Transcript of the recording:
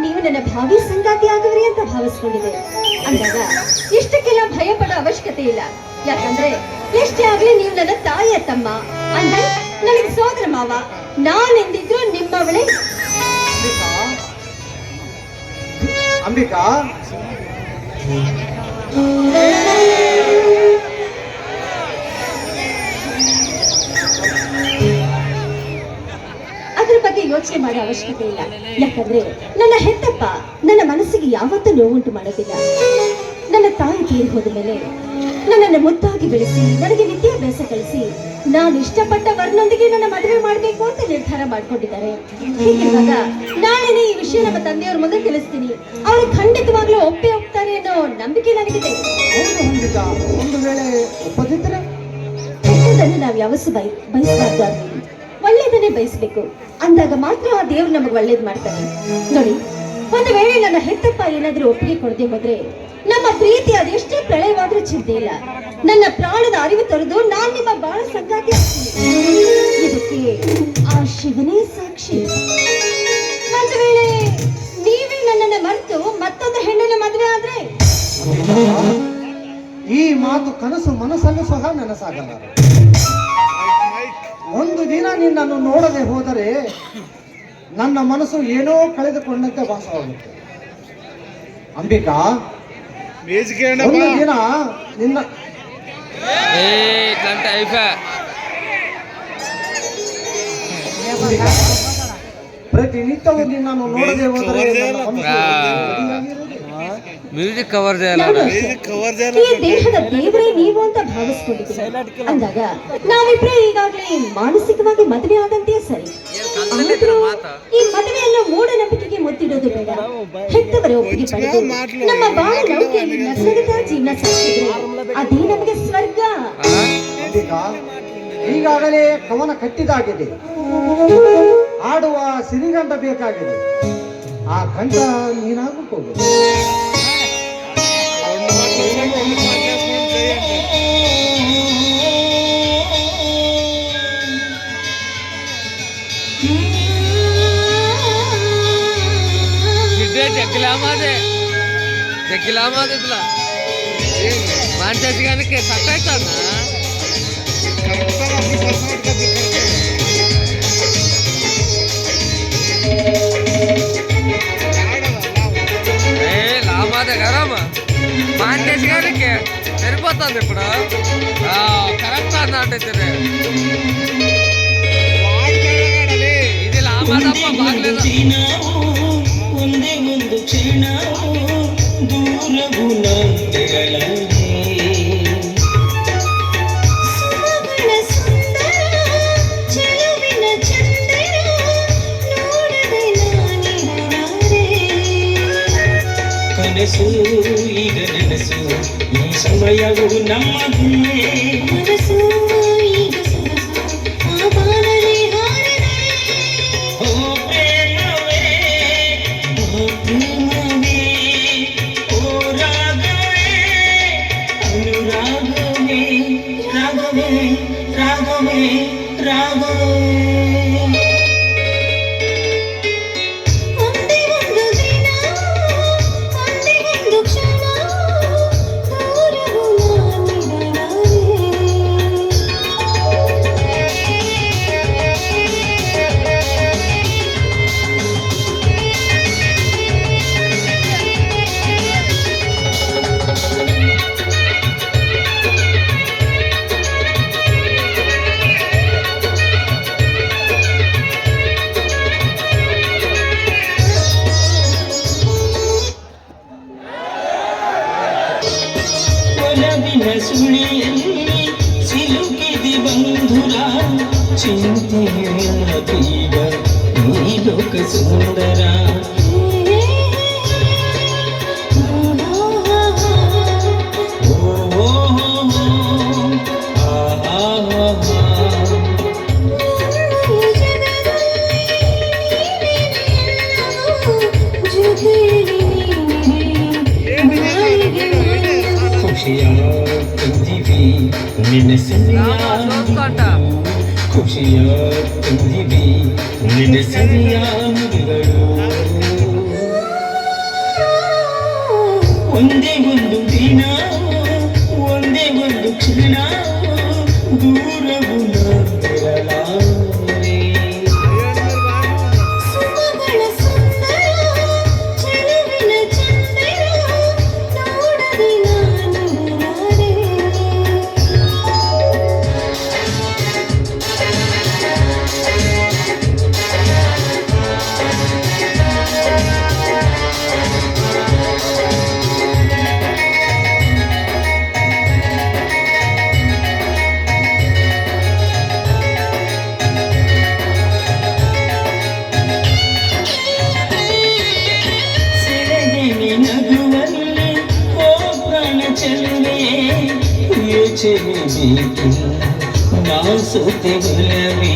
ನೀವು ನನ್ನ ಭಾವಿ ಸಂಗಾತಿ ಆಗುವಿರಿ ಅಂತ ಭಾವಿಸ್ಕೊಂಡಿದೆ ಅಂದಾಗ ಇಷ್ಟಕ್ಕೆಲ್ಲ ಭಯ ಪಡೋ ಅವಶ್ಯಕತೆ ಇಲ್ಲ ಯಾಕಂದ್ರೆ ಎಷ್ಟೇ ಆಗ್ಲಿ ನೀವು ನನ್ನ ತಾಯಿಯ ತಮ್ಮ ಅಂದ ನನಗೆ ಸೋದರ ಮಾವ ನಾನೆಂದಿದ್ರು ನಿಮ್ಮವಳೇ ಅಂಬಿಕಾ ಬಗ್ಗೆ ಯೋಚನೆ ಮಾಡೋ ಅವಶ್ಯಕತೆ ಇಲ್ಲ. ಯಾಕಂದ್ರೆ ನನ್ನ ಹೆತ್ತಪ್ಪ ನನ್ನ ಮನಸ್ಸಿಗೆ ಯಾವತ್ತೂ ನೋವುಂಟು ಮಾಡೋದಿಲ್ಲ. ನನ್ನ ತಾಯಿ ತೀರಿ ಹೋದ ಮೇಲೆ ನನ್ನನ್ನು ಮುದ್ದಾಗಿ ಬೆಳೆಸಿ ನನಗೆ ವಿದ್ಯಾಭ್ಯಾಸ ಕಲಿಸಿ ನಾನು ಇಷ್ಟಪಟ್ಟ ವರ್ನೊಂದಿಗೆ ನನ್ನ ಮದುವೆ ಮಾಡಬೇಕು ಅಂತ ನಿರ್ಧಾರ ಮಾಡ್ಕೊಂಡಿದ್ದಾರೆ. ಹೀಗಿರುವಾಗ ನಾಳೆನೇ ಈ ವಿಷಯ ನಮ್ಮ ತಂದೆಯವ್ರ ಮುಂದೆ ತಿಳಿಸ್ತೀನಿ. ಅವರು ಖಂಡಿತವಾಗ್ಲೂ ಒಪ್ಪೆ ಹೋಗ್ತಾರೆ ಅನ್ನೋ ನಂಬಿಕೆ ನನಗಿದೆ. ಒಂದು ವೇಳೆ ಒಪ್ಪದಿದ್ದರೆ? ನಾವು ಯಾವತ್ತು ಬಯ ಬಯಸಬಾರ್ದು. ಅರ್ಜುನ್. ಒಳ್ಳೇದನ್ನೇ ಬಯಸ್ಬೇಕು. ಅಂದಾಗ ಮಾತ್ರ ಆ ದೇವ್ರು ನಮಗೆ ಒಳ್ಳೇದ್ ಮಾಡ್ತಾನೆ. ನೋಡಿ, ಒಂದು ವೇಳೆ ನನ್ನ ಹೆತ್ತಪ್ಪ ಏನಾದ್ರೂ ಒಪ್ಪಿಗೆ ಕೊಡದೆ ಹೋದ್ರೆ, ನಮ್ಮ ಪ್ರೀತಿ ಅದೆಷ್ಟೇ ಪ್ರಳಯವಾದ್ರೂ ಚಿಂತೆ ಇಲ್ಲ. ನನ್ನ ಪ್ರಾಣದ ಅರಿವು ತೊರೆದು ನಾನ್ ನಿಮ್ಮ ಬಾಳ ಸಂಗಾತಿ. ಇದಕ್ಕೆ ಆ ಶಿವನೇ ಸಾಕ್ಷಿ. ಒಂದು ವೇಳೆ ನೀವೇ ನನ್ನನ್ನ ಮರೆತು ಮತ್ತೊಂದು ಹೆಣ್ಣನ್ನ ಮದುವೆ ಆದ್ರೆ? ಈ ಮಾತು ಕನಸು ಮನಸ್ಸಲ್ಲೂ ಸಹ ನನಸಾಗಲ್ಲ. ಒಂದು ದಿನ ನಿನ್ನನ್ನು ನೋಡದೆ ಹೋದರೆ ನನ್ನ ಮನಸ್ಸು ಏನೋ ಕಳೆದುಕೊಂಡಂತೆ ವಾಸವಾಗುತ್ತೆ. ಅಂಬಿಕಾ ಒಂದು ದಿನ ನಿನ್ನ ಪ್ರತಿನಿತ್ಯವೂ ನಿನ್ನನ್ನು ನೋಡದೆ ಹೋದರೆ ಮ್ಯೂಸಿಕ್ ಕವರ್ ನೀವು ಅಂತ ಅಂದಾಗ ಈಗಾಗಲೇ ಮಾನಸಿಕವಾಗಿ ಮದುವೆ ಆಗಂತೆ ಸರಿ ಈ ಮದುವೆಯನ್ನ ಮೂಢನಂಬಿಕೆಗೆ ಮುತ್ತಿಡೋದು ಬೇಡ. ಹೆತ್ತವರ ಒಪ್ಪಿಗೆ ನಮ್ಮ ಜೀವನ ಅದೇ ನಮಗೆ ಸ್ವರ್ಗ. ಈಗಾಗಲೇ ಕವನ ಕಟ್ಟಿದಾಗಿದೆ. ಆಡುವ ಸಿರಿಗಂಡ ಬೇಕಾಗಿದೆ. ಆ ಕಂಠ ನೀನಾಗಬಹುದು జగ్గిలామాదే. జగ్గిలామాది ఇట్లా మాంచాసి గారికి నాంటెట్ గారికి సరిపోతుంది ఇప్పుడు. కరెక్ట్ అన్నట్టు ಈ ಸಮಯವು ನಮ್ಮದೇ ಮನಸ್ಸು ಈಗ ಸೊಗಸು ಆ ಬಾನಲಿ लोक सुंदरा खुशियाँ पृथ्वी मैंने सुना ಖುಷಿಯ ತುಂಬಿದೆ ನಿನ್ನ ಸರಿಯ ನುಡಿಗಳು ಒಂದೇ ಒಂದು చెలిమి నా సుతి విలమి